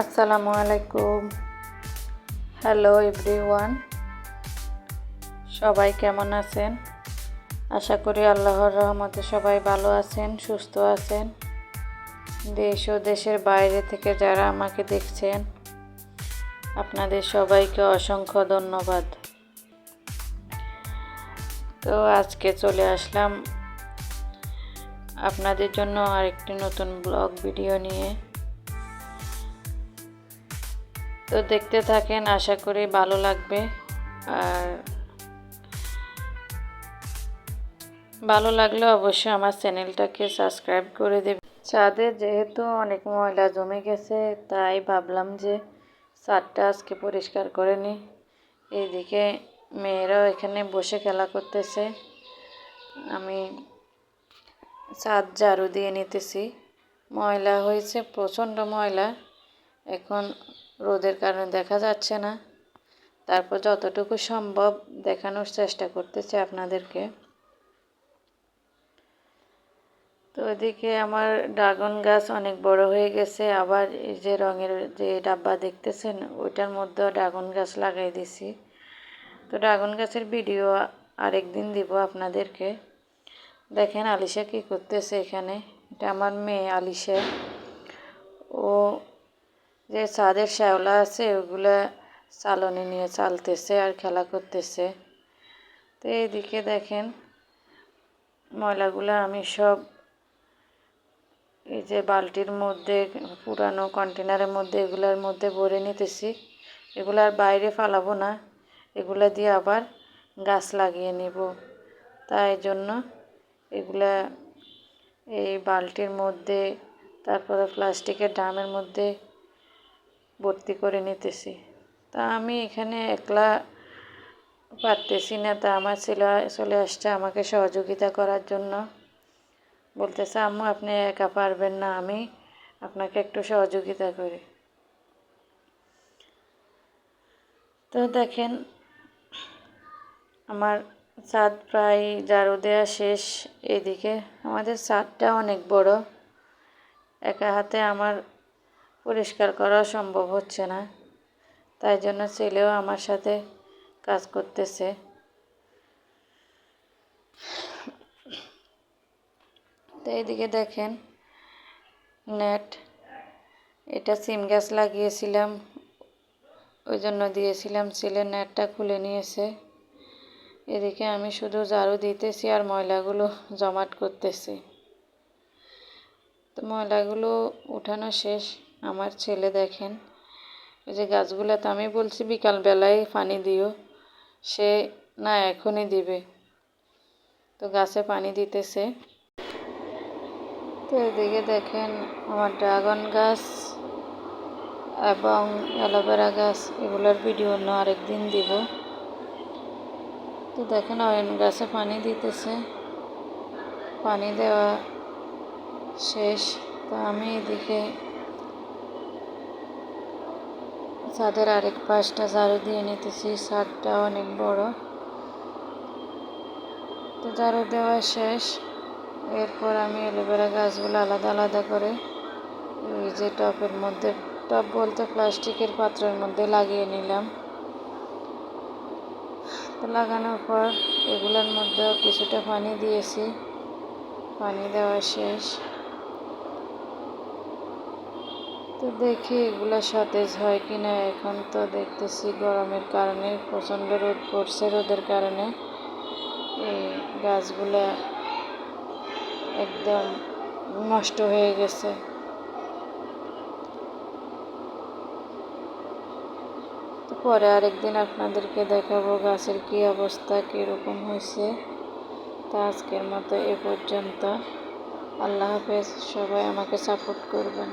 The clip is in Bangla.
আসসালামু আলাইকুম। হ্যালো এভরিওয়ান সবাই কেমন আছেন? আশা করি আল্লাহর রহমতে সবাই ভালো আছেন, সুস্থ আছেন। দেশ ও দেশের বাইরে থেকে যারা আমাকে দেখছেন, আপনাদের সবাইকে অসংখ্য ধন্যবাদ। তো আজকে চলে আসলাম আপনাদের জন্য আরেকটি নতুন ব্লগ ভিডিও নিয়ে। তো দেখতে থাকেন, আশা করি ভালো লাগবে। আর ভালো লাগলে অবশ্যই আমার চ্যানেলটাকে সাবস্ক্রাইব করে দেবে ছাদে যেহেতু অনেক ময়লা জমে গেছে, তাই ভাবলাম যে ছাদটা আজকে পরিষ্কার করে নিই। এইদিকে মেয়েরাও এখানে বসে খেলা করতেছে। আমি ছাদ ঝাড়ু দিয়ে নিতেছি। ময়লা হয়েছে, প্রচণ্ড ময়লা। এখন রোদের কারণে দেখা যাচ্ছে না। তারপর যতটুকু সম্ভব দেখানোর চেষ্টা করতেছে আপনাদেরকে। তো এদিকে আমার ড্রাগন গাছ অনেক বড় হয়ে গেছে। আবার এই যে রঙের যে ডাব্বা দেখতেছেন, ওইটার মধ্যেও ড্রাগন গাছ লাগাই দিছি। তো ড্রাগন গাছের ভিডিও আরেকদিন দিব আপনাদেরকে। দেখেন আলিশা কি করতেছে এখানে। এটা আমার মেয়ে আলিশা। ও যে ছাদের শ্যাওলা আছে, ওগুলা চালনি নিয়ে চালতেছে আর খেলা করতেছে। তো এইদিকে দেখেন ময়লাগুলো আমি সব এই যে বালতির মধ্যে, পুরানো কন্টেনারের মধ্যে, এগুলার মধ্যে ভরে নিতেছি। এগুলো আর বাইরে ফালাবো না, এগুলা দিয়ে আবার গাছ লাগিয়ে নিব। তাই জন্য এগুলা এই বালতির মধ্যে, তারপরে প্লাস্টিকের ড্রামের মধ্যে ভর্তি করে নিতেছি। তা আমি এখানে একলা পারতেছি না। তা আমার ছেলে চলে আসছে আমাকে সহযোগিতা করার জন্য। বলতেছে, আম্মু, আপনি একা পারবেন না। আমি আপনাকে একটু সহযোগিতা করি। তো দেখেন, আমার ছাদ প্রায় ঝাড়ু দেওয়া শেষ। এদিকে আমাদের ছাদটা অনেক বড়। একা হাতে আমার পরিষ্কার করা সম্ভব হচ্ছে না। তাই জন্য ছেলেও আমার সাথে কাজ করতেছে। তো এইদিকে দেখেন, নেট, এটা সিম গাছ লাগিয়েছিলাম, ওই জন্য দিয়েছিলাম, ছেলে নেটটা খুলে নিয়েছে। এদিকে আমি শুধু ঝাড়ু দিতেছি আর ময়লাগুলো জমাট করতেছি। তো ময়লাগুলো উঠানো শেষ। আমার ছেলে দেখেন ওই যে গাছগুলো তো আমি বলছি বিকালবেলায় পানি দিও, সে না এখনই দিবে। তো গাছে পানি দিতেছে। তো এদিকে দেখেন আমার ড্রাগন গাছ এবং অ্যালোভেরা গাছ, এগুলোর ভিডিও অন্য আরেকদিন দিব। তো দেখেন অয়ন গাছে পানি দিতেছে। পানি দেওয়া শেষ। তো আমি এদিকে ছাদের আরেক পাশটা ঝাড়ু দিয়ে নিতেছি, ছাদটা অনেক বড়। তো ঝাড়ু দেওয়া শেষ। এরপর আমি অ্যালোভেরা গাছগুলো আলাদা আলাদা করে ওই যে টপের মধ্যে, টপ বলতে প্লাস্টিকের পাত্রের মধ্যে লাগিয়ে নিলাম। তো লাগানোর পর এগুলোর মধ্যেও কিছুটা পানি দিয়েছি। পানি দেওয়া শেষ। তো দেখি এগুলো সতেজ হয় কি না এখন তো দেখতেছি গরমের কারণে, প্রচণ্ড রোদ পড়ছে রোদের কারণে। এই গাছগুলা একদম নষ্ট হয়ে গেছে। পরে আরেকদিন আপনাদেরকে দেখাবো গাছের কি অবস্থা, কীরকম হয়েছে। তা আজকের মতো এ পর্যন্ত। আল্লাহ হাফেজ, সবাই আমাকে সাপোর্ট করবেন।